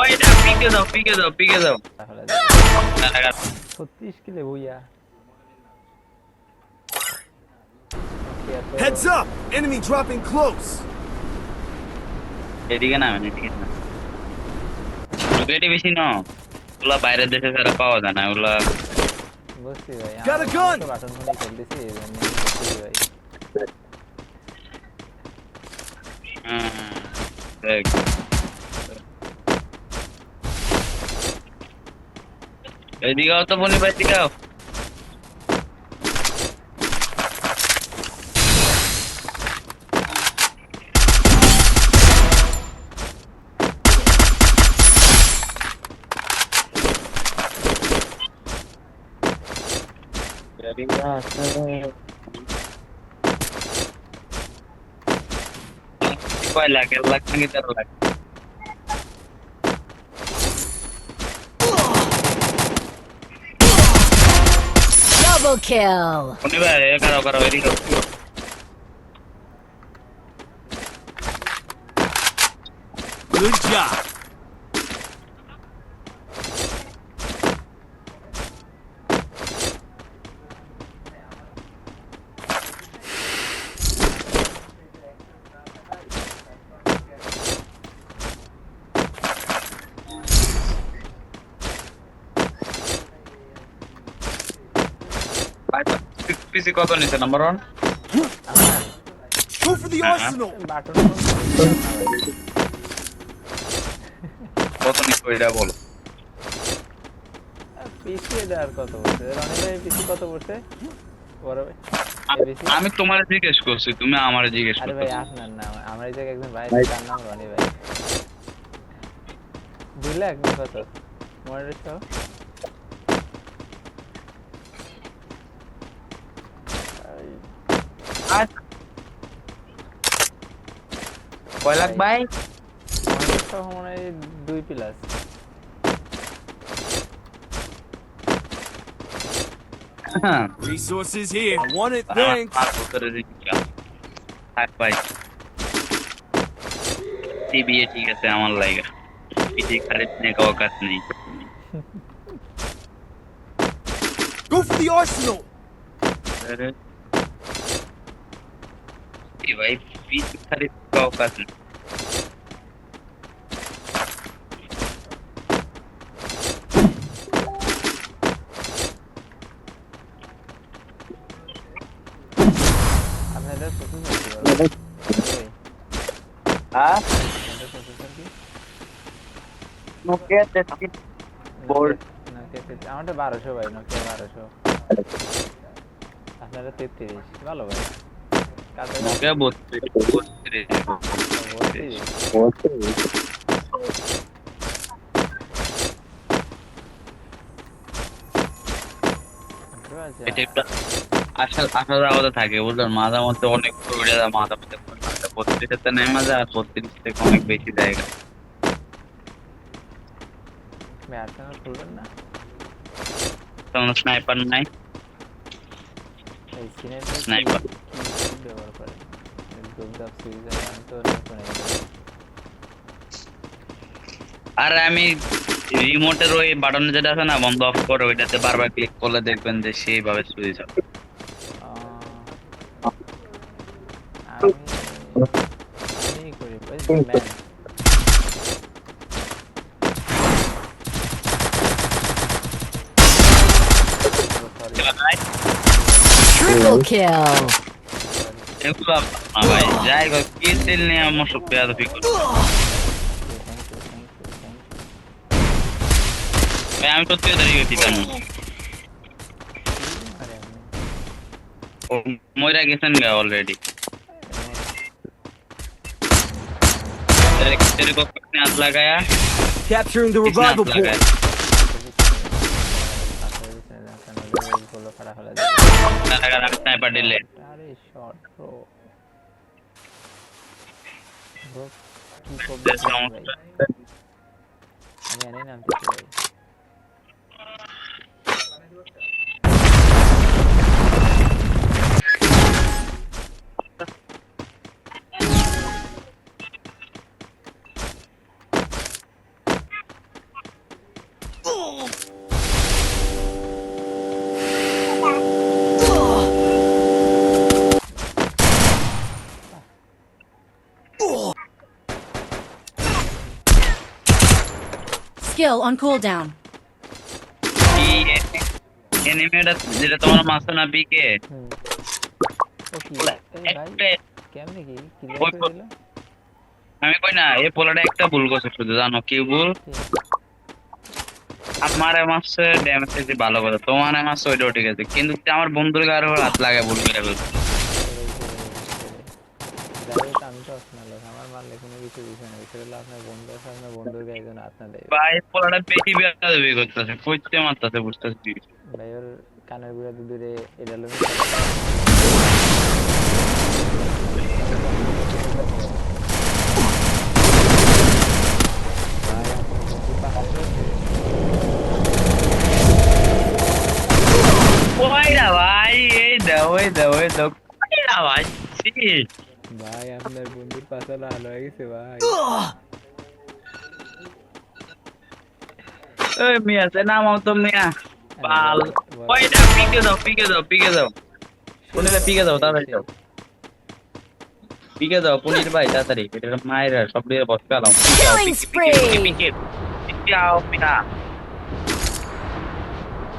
ওই এটা পিকে দাও পিকে দাও পিকে দাও ছত্রিশ কিলে বইয়া Heads up! Enemy dropping close! এদিকে না এদিকে না রকেটই বেশি ন ওগুলা বাইরের দেশে ছাড়া পাওয়া যায় না ওগুলা বুঝছি ভাই Got a gun! বাটন ফোনে খেলতেছি এই জন্য বুঝছি ভাই হ্যাঁ, দেখ। এদিকে আও তো বনি ভাই এদিকে আও। কয় লাখ এক লাখ নাকি তেরো Double kill. Good job. PC কত নিছে? Number one Go for the Uh-huh. arsenal! কত নিছে ওইটা বলো। পিসি এটা আর কত পড়ছে রনি ভাই পিসি কত ভাই আমি তোমার জিজ্ঞেস করছি তুমি আমার জিজ্ঞেস আরে করছ ভাই আপনার নাম আমার এই জায়গায় একজন ভাই। তার নাম রনি ভাই। দুই লাখ কত? মডেল সহ? কয় লাখ ভাই মডেল সহ মনে হয় দুই প্লাস হ্যাঁ Resources here. I want it, আমার thanks. পাঁচ বছরের ইচ্ছা। থাক ভাই টিবিএ ঠিক আছে আমার লাগে পিসি খারিদ নেই কাজ নেই Go for the arsenal! আরে এই ভাই পিসি খারিদ কাজ নেই আপনাদের প্রসেসর কি বলো? রনি ভাই, হ্যাঁ আপনাদের প্রসেসর কি নোকিয়া তেত্রিশ তেত্রিশ আমারটা বারোশো ভাই নোকিয়া বারোশো। আপনারা তেত্রিশ ভালো ভাই। বত্রিশ থাকে বুঝলেন? মাঝে মধ্যে অনেক মাথা মধ্যে বত্রিশের তো নেমে যায় আর বত্রিশ থেকে অনেক বেশি জায়গা না? স্নাইপার নাই। Sniper. ব্যবহার করে দুর্দাপ সিরিজ আমি তো আর আমি রিমোটের ওই বাটন যেটা আছে না বন্ধ অফ করে ওইটাতে বারবার ক্লিক করলে দেখবেন যে সেইভাবে সুইচ হবে আমি আমি করি? Triple kill. এগুলো না ভাই যাই হোক কি তেল নিয়ে আমার সব পেয়াদা ফিক ভাই আমি সত্যি দাঁড়িয়ে গেছি তেমন ও ময়রা গেছেন গা অলরেডি तेरे को कितने हाथ लगाया Capturing the कितने हाथ revival लगाया point. लगा रहा sniper delay bro. Two Oh! Skill on cooldown. এনিমেটা যেটা তোমার না কেমনে কি? আমি কই না এই পোলাটা একটা ভুল করছে শুধু জানো কি ভুল? আমার মাসে ড্যামেজ ভালো কথা তোমার মাসে ওইটাও ঠিক আছে কিন্তু আমার বন্ধুর গায়ে আরও হাত লাগে ভুল করে ফেলছে যাই হোক, আমি তো আপনার লোক আমার মারলে কোনো কিছু বিষয় না বিষয় হলো আপনার বন্ধু আছে আপনার বন্ধুর গায়ে যেন আপনার দেয় ভাই পোলাটা বেশি বেয়াদবি করতেছে কইতে মারতেছে বুঝতেছি ভাই ওর কানের গুড়াতে দূরে এটা লোক ভাই এই দাও এই দাও এই দাও ভাই। ভাই আপনার বন্ধুর হয়ে গেছে ভাই। ওই মিয়া সে নামাও তো মিয়া। পাল পিকে দাও পিকে দাও পিকে দাও। পুনিরে পিকে দাও তাড়াতাড়ি দাও। পিকে দাও পুনির ভাই তাড়াতাড়ি। এটা মায়ের সব দিয়ে বস পেলাম। Killing spree. পিকে পিকে। আও পিকা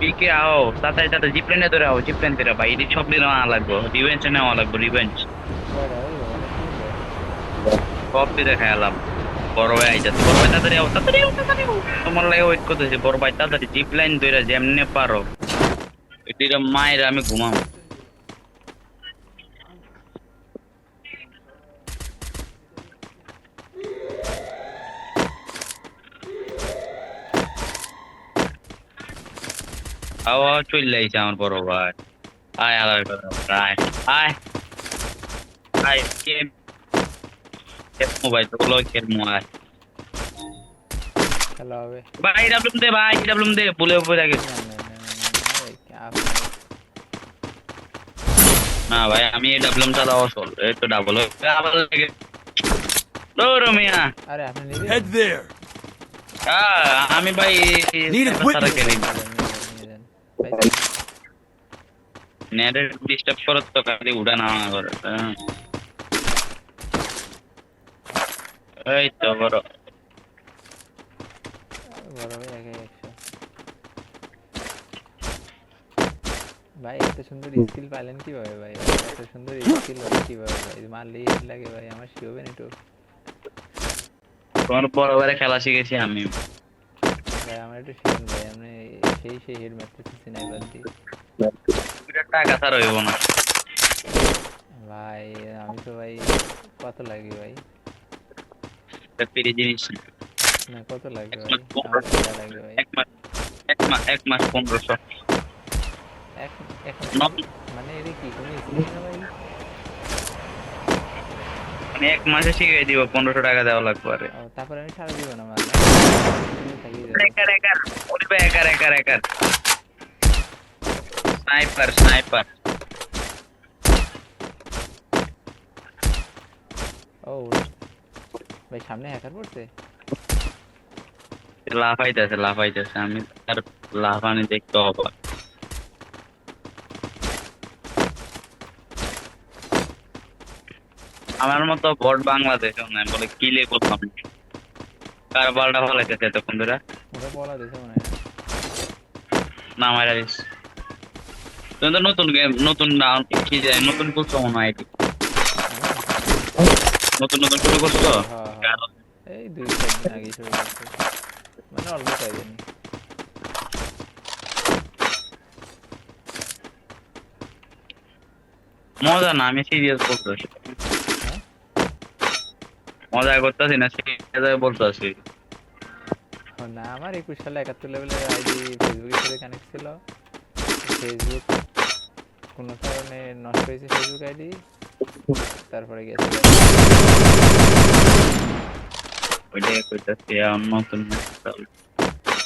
পিকে আও তাড়াতাড়ি তাড়াতাড়ি। জিপ্লেনে ধরে আও জিপ্লেন ধরে ভাই। এটি সব দিয়ে নেওয়া লাগবে। রিভেঞ্জ নেওয়া লাগবে রিভেঞ্জ সব দিয়ে খেয়ালাম বড় ভাই আইতাছে বড় ভাই তাড়াতাড়ি আও, তাড়াতাড়ি তোমার লাগে ওয়েট করতেছি। বড় ভাই তাড়াতাড়ি জিপ লাইন ধরে যেমনে পারো। এটির মায়ের আমি ঘুমাম। আওয়া চলে আইছে আমার বড় ভাই। আয়, আলাদা আয় আয়। আয়, কে খেলা হবে ভাই ডাবলুম দে ভাই ডাবলুম দে বলে উপরে আগে না ভাই, আমি এই ডাবলুম চালাও চল এই তো ডাবল আবার লাগে দৌড়ো মিয়া আরে আপনি নিজে Head আমি ভাই. নেটের ডিস্টার্ব করত তো কালি উড়া না করে হ্যাঁ। এই তো বড়। বড় ভাই একশো ভাই এত সুন্দর স্কিল পাইলেন কীভাবে ভাই? এত সুন্দর স্কিল কীভাবে ভাই? মারলেই হেড লাগে ভাই আমার একটু তোমার খেলা শিখেছি আমি। ভাই আমার একটু শিখুন ভাই আপনি সেই সেই হেড মারতেছি স্নাইপার দিয়ে। এটা টাকা ছাড়া হইব না। ভাই আমি তো ভাই কত লাগে ভাই? ফ্রি জিনিস না কত এক মাস এক মাস এক মাস পনেরোশো ন- মানে এটা কি না মানে এক শিখিয়ে দিব পনেরোশো টাকা দেওয়া লাগবে আরে তারপরে আমি সারা আমার থাকি একার একার বলবে একার একার একার স্নাইপার স্নাইপার ও ভাই সামনে হ্যাকার পড়ছে? লাফাইতেছে লাফাইতেছে আমি তার লাফানি দেখতে অবাক। আমার মতো ভোট বাংলাদেশেও নাই বলে কিলে করলাম কার বালটা ফলাইতেছে এতক্ষণ ধরে। ওটা বলা মনে না আমার আরিস তুমি তো নতুন গেম নতুন না- কি যায় নতুন করছ মনে হয় নতুন নতুন শুরু করছ? হ্যাঁ, হ্যাঁ। এই দুই চার আগে শুরু করছে? মানে অল্প মজা না আমি সিরিয়াস বলতেছি। হ্যাঁ? মজা করতেছি না সিরিয়াস বলতেছি। না আমার একুশ সালে একাত্তর লেভেলের আইডি ফেসবুকের সাথে কানেক্ট ছিল ফেসবুক কোনো কারণে নষ্ট হয়েছে ফেসবুক আইডি তারপরে গেছে। ওইটাই কইতাছি আর নতুন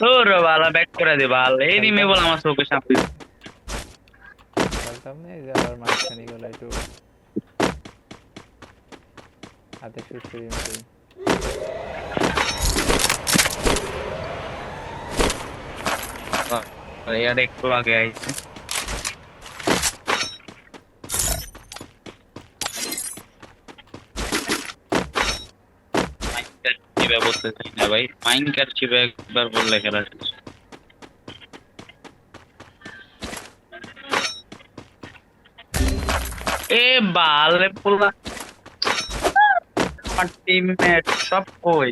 তোর বালা ব্যাক করে দে বাল। এই নিমে বল আমার চোখের সামনে বলতাম না যে আবার মাঝখানে গেলো একটু। হাতে সুস্থ দিন এর একটু আগে আইছে। চিপে বলতে চাই না ভাই। মাইনকার চিপে একবার বললে খেলা শেষ। এ বালে পোলা। আমার টিমমেট সব কই?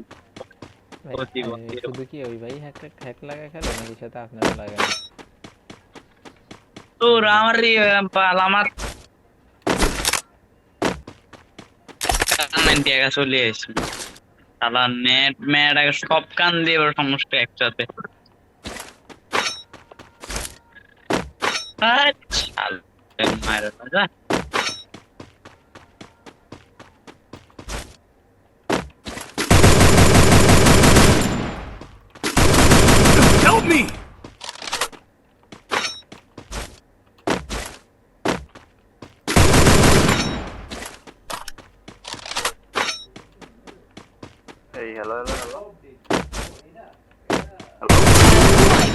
শুধু কি ওই ভাই হ্যাক হ্যাক লাগা খেলে নাকি সাথে আপনারা লাগান তোর আমার পাল আমার চলে আসি। সালা নেট ম্যাট সব কান দিয়ে এবার সমস্ত একসাথে Help me!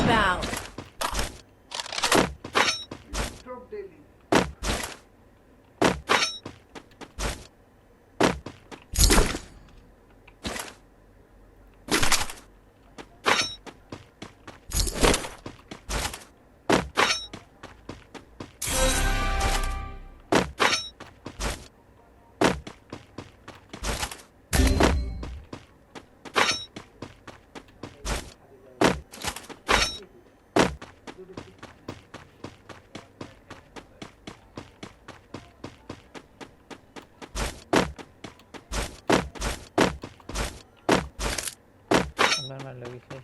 about. and we have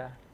ছত্রিশ কিলে বইয়া